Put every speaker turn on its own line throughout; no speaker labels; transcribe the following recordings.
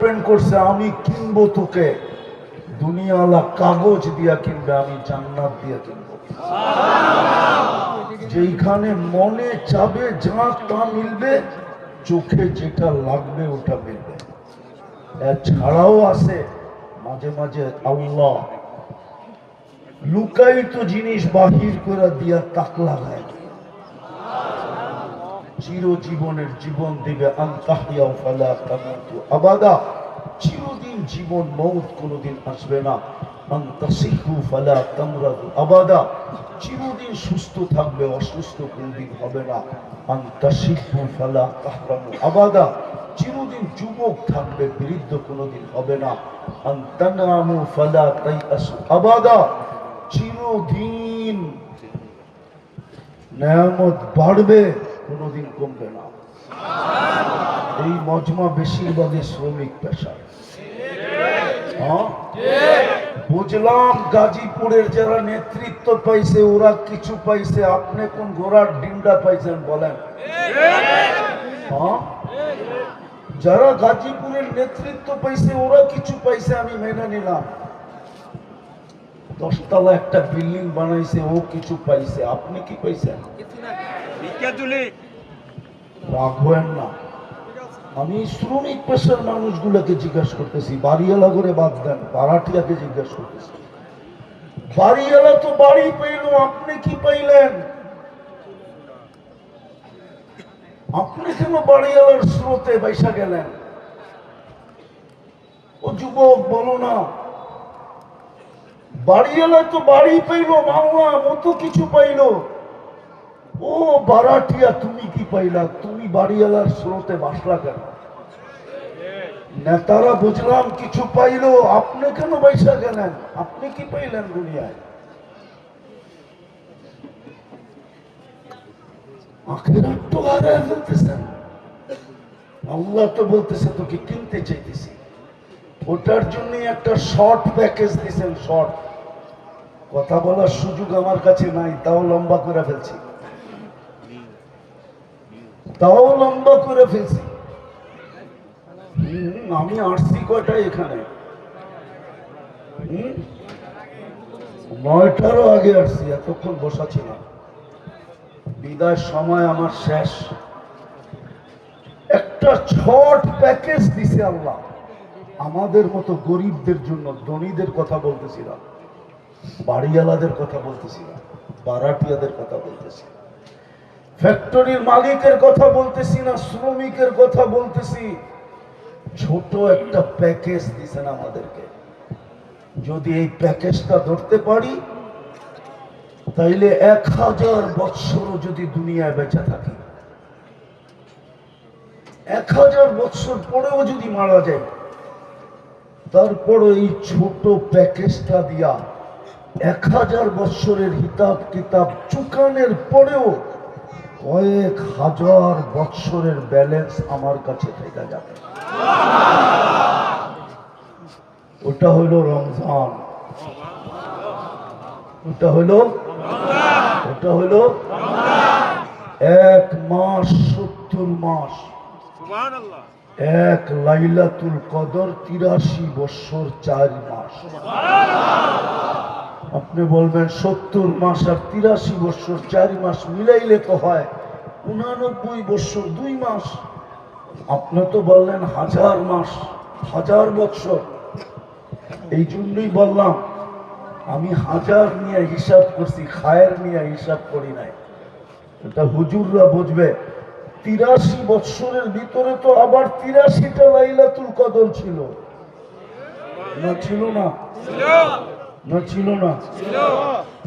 করছে আমি কিনবো তোকে। কাগজ দিয়া কিনবে আমি জান্নাত দিয়া কিনবো। যেইখানে মনে চাবে যা তা মিলবে চোখে যেটা লাগবে ওটা মিলবে। এছাড়াও আছে মাঝে মাঝে আল্লাহ লুকায়িত জিনিস বাহির করে দিয়া তাক লাগায় চিরজীবনের জীবন দিবে আবাদা। চিরদিন জীবন মৌত কোনোদিন আসবে না। আবাদা। চিরদিন সুস্থ থাকবে, অসুস্থ কোনোদিন হবে না। আবাদা। চিরদিন যুবক থাকবে, বৃদ্ধ কোনোদিন হবে না। ফালা আবাদা। চিরদিন নেয়ামত বাড়বে। কোনোদিন কমবে না। এই মজমা বেশিরভাগই শ্রমিক পেশা হ্যাঁ? বুঝলাম গাজীপুরের যারা নেতৃত্ব পাইছে, ওরা কিছু পাইছে। আপনি কোন ঘোড়ার ডিমটা পাইছেন বলেন। হ্যাঁ? যারা গাজীপুরের নেতৃত্ব পাইছে, ওরা কিছু পাইছে, আমি মেনে নিলাম। দশতলা একটা বিল্ডিং বানাইছে, ও কিছু পাইছে। আপনি কি পাইছেন? হয়েন না। আমি শ্রমিক পেশার মানুষগুলোকে জিজ্ঞাসা করতেছি, বাড়িওয়ালা করে বাদ দেন, ভাড়াটিয়াকে জিজ্ঞাসা করতেছি। বাড়িওয়ালা তো বাড়ি পেল আপনি কি পাইলেন? আপনি কেন বাড়িওয়ালার স্রোতে বাইসা গেলেন? ও যুবক, বলো না। বাড়িওয়ালা তো বাড়ি পাইলো মামলা মতো কিছু পাইলো। ও বারাটিয়া তুমি কি পাইলা? বাড়িওয়ালার স্রোতে বাসলা কেন? নেতারা বুঝলাম কিছু পাইলো, আপনি কেন বাইসা গেলেন আপনি কি পাইলেন দুনিয়ায়? তোকে কিনতে চাইতেছি। ওটার একটা শর্ট প্যাকেজ দিছেন শর্ট কথা বলার সুযোগ আমার কাছে নাই, তাও লম্বা করে ফেলছি। তাও লম্বা করে ফেলছি। আমি আসছি কয়টায় এখানে? নয়টারও আগে আসছি, এতক্ষণ বসা ছিলাম বিদায় সময় আমার শেষ। একটা ছট প্যাকেজ দিছে আল্লাহ। আমাদের মতো গরিবদের জন্য, ধনীদের কথা বলতেছিলাম। বাড়িওয়ালাদের কথা বলতেছিলাম। বারাটিয়াদের কথা বলতেছি ফ্যাক্টরির মালিকের কথা বলতেছি না, শ্রমিকের কথা বলতেছি। ছোট একটা প্যাকেজ দিছেন আমাদেরকে। যদি এই প্যাকেজটা ধরতে পারি, তাইলে এক হাজার বৎসরও যদি দুনিয়ায় বেঁচে থাকি। এক হাজার বৎসর পরেও যদি মারা যায় তারপর এই ছোট প্যাকেজটা দিয়া এক হাজার বৎসরের হিতাব কিতাব চুকানের পরেও কয়েক হাজার বৎসরের ব্যালেন্স আমার কাছে থেকে যাবে। ওটা হলো রমজান। ওটা হলো ওটা হলো এক মাস সত্তর মাস। এক লাইলাতুল কদর তিরাশি বৎসর চার মাস। আপনি বলবেন সত্তর মাস আর তিরাশি বৎসর চার মাস মিলাইলে তো হয়। উনানব্বই বৎসর দুই মাস। আপনি তো বললেন হাজার মাস, হাজার বৎসর এই জন্যই বললাম, আমি হাজার নিয়ে হিসাব করছি, খায়ের নিয়ে হিসাব করি নাই। এটা হুজুররা বুঝবে। তিরাশি বৎসরের ভিতরে তো আবার তিরাশিটা লাইলাতুল কদর ছিল। না ছিল না? না ছিল না।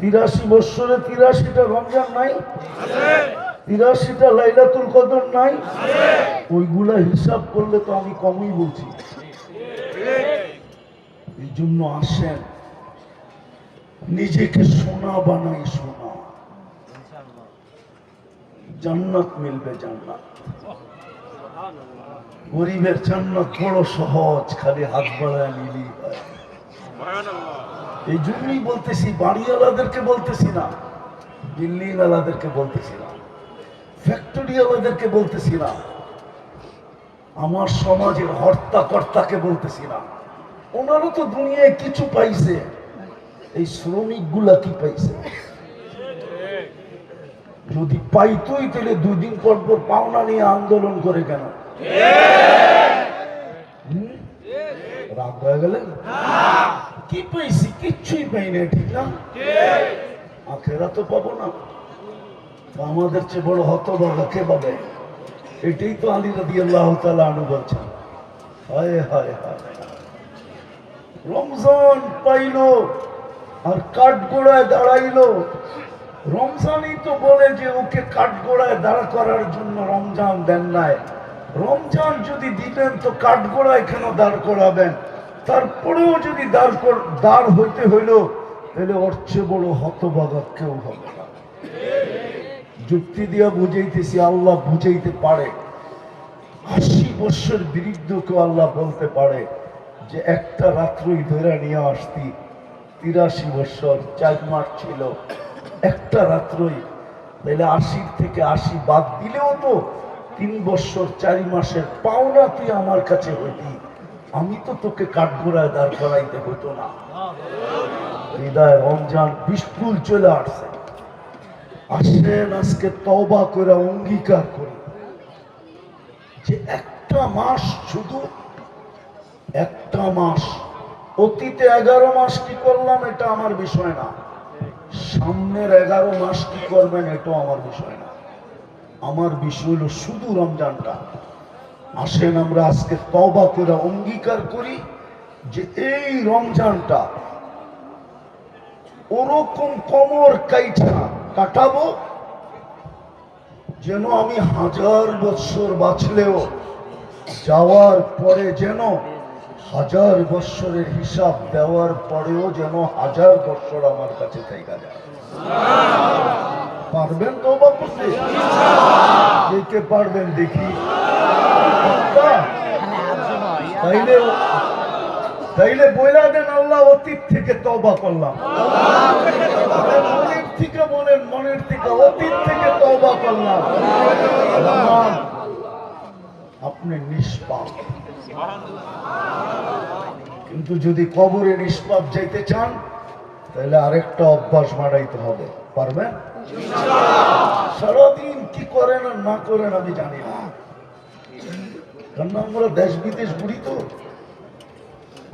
তিরাশি বৎসরে তিরাশিটা রমজান নাই। তিরাশিটা লাইলাতুল কদর নাই। ওইগুলা হিসাব করলে তো আমি কমই বলছি। এই জন্য আসেন। নিজেকে সোনা বানাই সোনা। জান্নাত মিলবে জান্নাত। গরিবের জান্নাত বড় সহজ খালি হাত বাড়ায় নিলেই হয়। এই জন্যই বলতেছি, বাড়িওয়ালাদেরকে বলতেছি না, বিল্ডিংওয়ালাদেরকে বলতেছি না, ফ্যাক্টরিওয়ালাদেরকে বলতেছি না, আমার সমাজের হর্তা কর্তাকে বলতেছি না। ওনারও তো দুনিয়ায় কিছু পাইছে, এই শ্রমিকগুলা কি পাইছে? যদি পাইতোই তাহলে দুই দিন পর পর পাওনা নিয়ে আন্দোলন করে কেন? রাগ হয়ে গেলেন কি পাইছি? কিচ্ছুই পাই না ঠিক না? আখেরা তো পাবো না। আমাদের চেয়ে বড় হতভাগা কে পাবে? এটাই তো আলী রাদি আল্লাহ তালা আনু বলছেন হায় হায় হায়। রমজান পাইলো আর কাঠগোড়ায় দাঁড়াইলো। রমজানই তো বলে যে ওকে কাঠগোড়ায় দাঁড়া করার জন্য রমজান দেন নাই। রমজান যদি দিতেন তো কাঠগোড়ায় কেন দাঁড় করাবেন? তারপরেও যদি দাঁড় দাঁড় হইতে হইল, তাহলে ওর চেয়ে বড় হতবাগা কেউ হবে না। যুক্তি দিয়া বুঝাইতেছি, আল্লাহ বুঝাইতে পারে। আশি বৎসর বিরুদ্ধকেও আল্লাহ বলতে পারে যে, একটা রাত্রই ধরে নিয়ে আসতি, তিরাশি বৎসর, চার মাস ছিল। একটা রাত্রই, তাহলে আশির থেকে আশি বাদ দিলেও তো তিন বৎসর, চারি মাসের পাওনা তুই আমার কাছে হইতি। আমি তো তোকে কাঠগোড়ায় দাঁড় করাইতে হতো না। হৃদয় রমজান বিস্পুল চলে আসছে। আসেন আজকে তবা করে অঙ্গীকার করি। যে একটা মাস শুধু, একটা মাস, অতীতে এগারো মাস কি করলাম এটা আমার বিষয় না। সামনের এগারো মাস কি করবেন এটাও আমার বিষয় না। আমার বিষয় হলো শুধু রমজানটা। আসেন, আমরা আজকে তবা করে অঙ্গীকার করি যে এই রমজানটা ওরকম কমর কাইটা কাটাবো যেন আমি হাজার বৎসর বাঁচলেও যাওয়ার পরে যেন হাজার বৎসরের হিসাব দেওয়ার পরেও যেন হাজার বৎসর আমার কাছে থেকে যায় পারবেন তো বা করতে কে পারবেন দেখি? তাইলে বইলা দেন আল্লাহ, অতীত থেকে তবা করলাম। মনের থেকে বলেন মনের থেকে অতীত থেকে তবা করলাম। আপনি নিষ্পাপ। কিন্তু যদি কবরে নিষ্পাপ যাইতে চান তাহলে আরেকটা অভ্যাস বাড়াইতে হবে। পারবেন? সারাদিন কি করেন আর না করেন আমি জানি না। কারণ আমরা দেশ বিদেশ ঘুরি তো।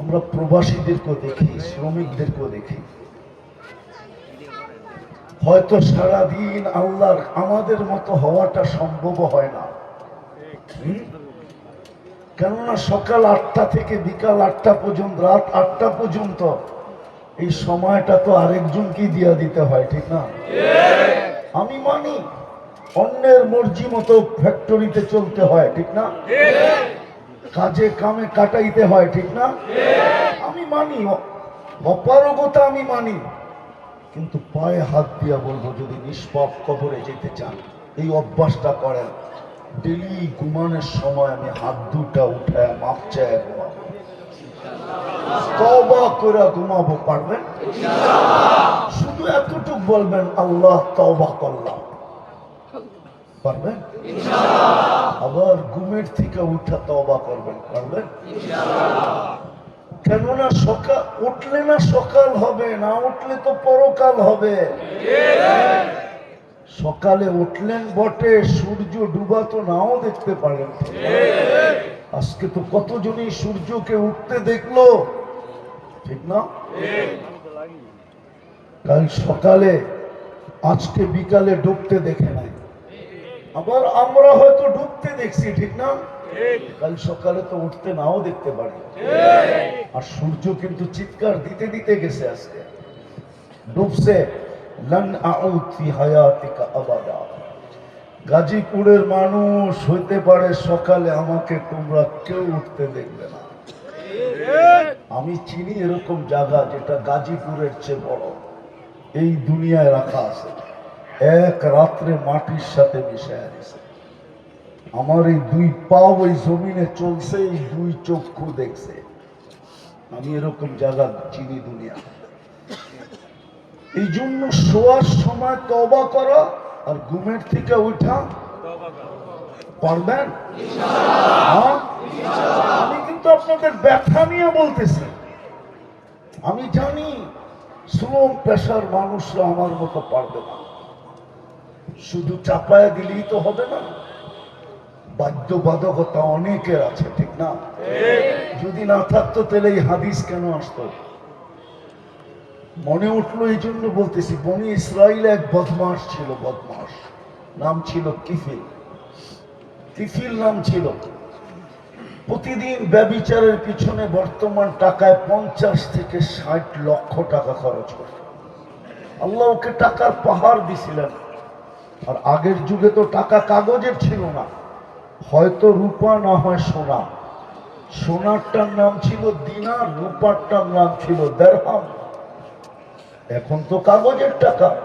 আমরা প্রবাসীদেরকেও দেখি, শ্রমিকদেরকেও দেখি। হয়তো সারাদিন আল্লাহর আমাদের মতো হওয়াটা সম্ভব হয় না। কেননা সকাল আটটা থেকে বিকাল আটটা পর্যন্ত, রাত আটটা পর্যন্ত এই সময়টা তো আরেকজনকেই দিয়া দিতে হয়, ঠিক না? আমি মানি। অন্যের মর্জি মতো ফ্যাক্টরিতে চলতে হয়, ঠিক না? কাজে কামে কাটাইতে হয়, ঠিক না? আমি মানি অপারগতা আমি মানি, কিন্তু পায়ে হাত দিয়া বলব, যদি নিষ্পাপ কবরে যেতে চান, এই অভ্যাসটা করেন। ডেলি ঘুমানোর সময় আমি হাত দুটা উঠায় মাপ চায় তবা করে ঘুমাবো, পারবেন? শুধু এতটুক বলবেন, আল্লাহ তবা করলাম। পারবেন? আবার ঘুমের থেকে উঠা তবা করবেন পারবেন? কেননা সকাল উঠলে না সকাল হবে না উঠলে তো পরকাল হবে। সকালে উঠলেন বটে সূর্য ডুবা তো নাও দেখতে পারেন। আজকে তো কতজনই সূর্যকে উঠতে দেখল? ঠিক না? কাল সকালে আজকে বিকালে ডুবতে দেখে নাই। আবার আমরা হয়তো ডুবতে দেখছি ঠিক না? কাল সকালে তো উঠতে নাও দেখতে পারি। আর সূর্য কিন্তু চিৎকার দিতে দিতে গেছে আজকে। ডুবছে লন আউদ ফি হায়াতিকা আবাদা। গাজীপুরের মানুষ হইতে পারে সকালে আমাকে তোমরা কেউ উঠতে দেখবে না। আমি চিনি এরকম জায়গা যেটা গাজীপুরের চেয়ে বড়। এই দুনিয়ায় রাখা আছে। এক রাত্রে মাটির সাথে মিশে আছে আমার এই দুই পা ওই জমিনে চলছে, এই দুই চক্ষু দেখছে। আমি এরকম জায়গা চিনি দুনিয়া। এই জন্য শোয়ার সময় তবা করা আর ঘুমের থেকে উঠা। পারবেন? হ্যাঁ? আমি কিন্তু আপনাদের ব্যথা নিয়ে বলতেছি। আমি জানি শ্রম পেশার মানুষরা আমার মতো পারবে না। শুধু চাপায় দিলেই তো হবে না। বাধ্যবাধকতা অনেকের আছে ঠিক না? যদি না থাকতো তাহলে এই হাদিস কেন আসতো? মনে উঠল এই জন্য বলতেছি বনি ইসরায়েল এক বদমাস ছিল বদমাস নাম ছিল কিফিল। কিফিল নাম ছিল। প্রতিদিন ব্যবিচারের পিছনে বর্তমান টাকায় পঞ্চাশ থেকে ষাট লক্ষ টাকা খরচ করত। আল্লাহ ওকে টাকার পাহাড় দিছিলেন। আর আগের যুগে তো টাকা কাগজের ছিল না। হয়তো রূপা না হয় সোনা। সোনারটার নাম ছিল দিনার রূপারটার নাম ছিল দেড়হাম। এখন তো কাগজের টাকা।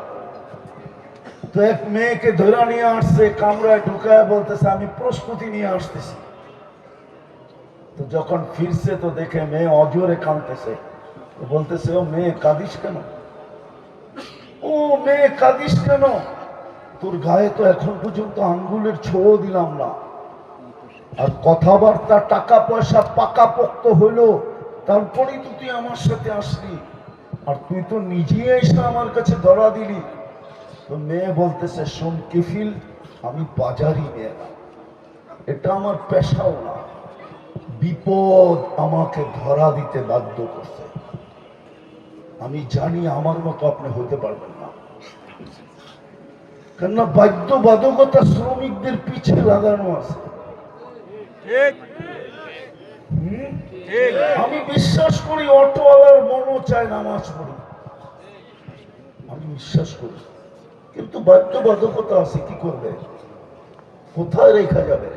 তো এক মেয়েকে ধরে নিয়ে আসছে, কামরায় ঢুকায় বলতেছে, আমি প্রস্তুতি নিয়ে আসতেছি। তো যখন ফিরছে, তো দেখে মেয়ে অজরে কাঁদতেছে। বলতেছে, ও মেয়ে কাঁদিস কেন? ও মেয়ে কাঁদিস কেন? তোর গায়ে তো এখন পর্যন্ত আঙ্গুলের ছোঁয়া দিলাম না। আর কথাবার্তা, টাকা পয়সা পাকাপোক্ত হইল তারপরেই তো তুই আমার সাথে আসলি। আর তুই তো নিজেই এসে আমার কাছে ধরা দিলি। তো মেয়ে বলতেছে, শোন কিফিল, আমি বাজারই মেয়ে না। এটা আমার পেশাও না। বিপদ আমাকে ধরা দিতে বাধ্য করছে। আমি জানি আমার মতো আপনি হতে পারবেন না। কেননা বাধ্যবাধকতা শ্রমিকদের পিছে লাগানো আছে। আমি বিশ্বাস করি অটোওয়ালার মনও চায় নামাজ পড়ি। আমি বিশ্বাস করি। কিন্তু বাধ্যবাধকতা আছে কি করবে? কোথায় রেখা যাবে?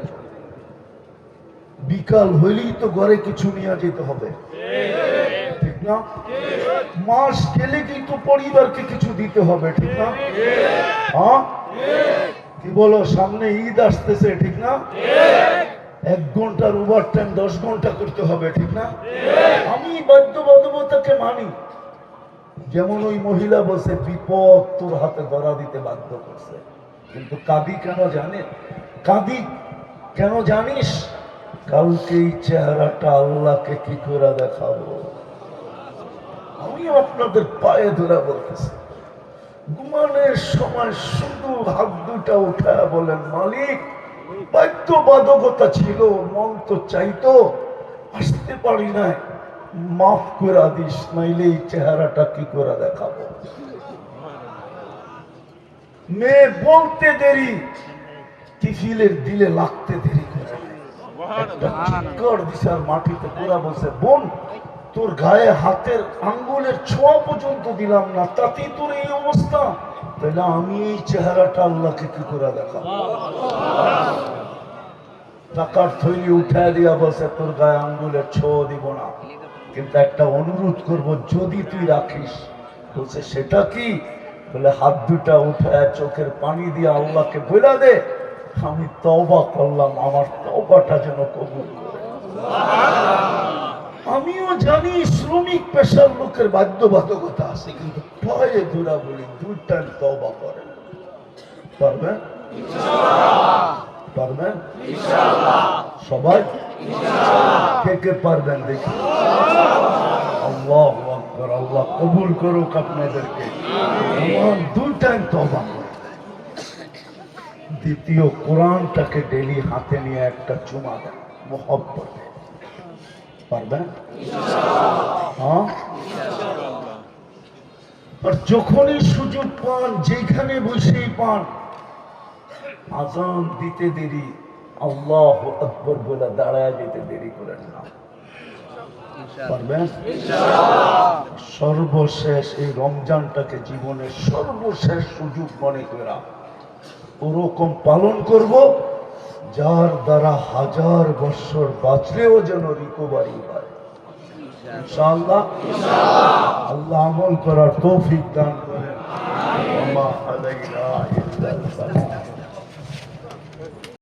বিকাল হইলেই তো ঘরে কিছু নিয়ে যেতে হবে। ঠিক। না? মাস গেলে কিন্তু পরিবারকে কিছু দিতে হবে, ঠিক না? হ্যাঁ? কি বলো, সামনে ঈদ আসতেছে, ঠিক না? এক ঘণ্টার ওভার টাইম দশ ঘণ্টা করতে হবে, ঠিক না? আমি বাধ্যবাধকতাকে মানি। যেমন ওই মহিলা বলছে, বিপদ তোর হাতে ধরা দিতে বাধ্য করছে। কিন্তু কাঁদি কেন জানে? কাঁদি কেন জানিস? কালকে এই চেহারাটা আল্লাহকে কি করে দেখাবো? আমিও আপনাদের পায়ে ধরে বলতেছি। ঘুমানোর সময় শুধু হাত দুটা উঠায় বলেন, মালিক, বাধ্যবাধকতা ছিল, মন তো চাইতো, আসতে পারি না মাফ করে দিস, নাইলে এই চেহারাটা কি করে দেখাবো? মেয়ে বলতে দেরি কিফিলের দিলে লাগতে দেরি করে। একটা চিৎকার দিছে আর মাটিতে পুরা বলছে, বোন তোর গায়ে হাতের আঙ্গুলের ছোঁয়া পর্যন্ত দিলাম না, তাতেই তোর এই অবস্থা। তাহলে আমি এই চেহারাটা আল্লাহকে কি করে দেখাবো? টাকার থৈলি উঠায় দিয়া বলছে তোর গায়ে আঙ্গুলের ছোঁয়া দিব না। কিন্তু একটা অনুরোধ করব, যদি তুই রাখিস, বলছে, সেটা কি? বলে, হাত দুটা উঠায় চোখের পানি দিয়ে আল্লাহকে বইলা দে, আমি তওবা করলাম, আমার তওবাটা যেন কবুল করে। আমিও জানি শ্রমিক পেশার লোকের বাধ্যবাধকতা আছে কিন্তু ভয়ে দূরা বলি দুই টাইম তওবা করেন। পারবেন? পারবেন? সবাই? কে কে পারবেন দেখি। আল্লাহ আকবর আল্লাহ কবুল করুক আপনাদেরকে। আমার দুই তবা দ্বিতীয় কোরআনটাকে ডেলি হাতে নিয়ে একটা চুমা দেন মোহব্বত। পারবেন হ্যাঁ? আর যখনই সুযোগ পান, যেখানে বসেই পান, আজান দিতে দেরি, আল্লাহ আকবর বলে দাঁড়ায় যেতে দেরি করেন না। সর্বশেষ এই রমজানটাকে জীবনের সর্বশেষ সুযোগ মনে করা ওরকম পালন করব যার দ্বারা হাজার বছর বাঁচলেও যেন রিকোভারি হয়। ইনশাআল্লাহ। আল্লাহ আমল করার তৌফিক দান করেন।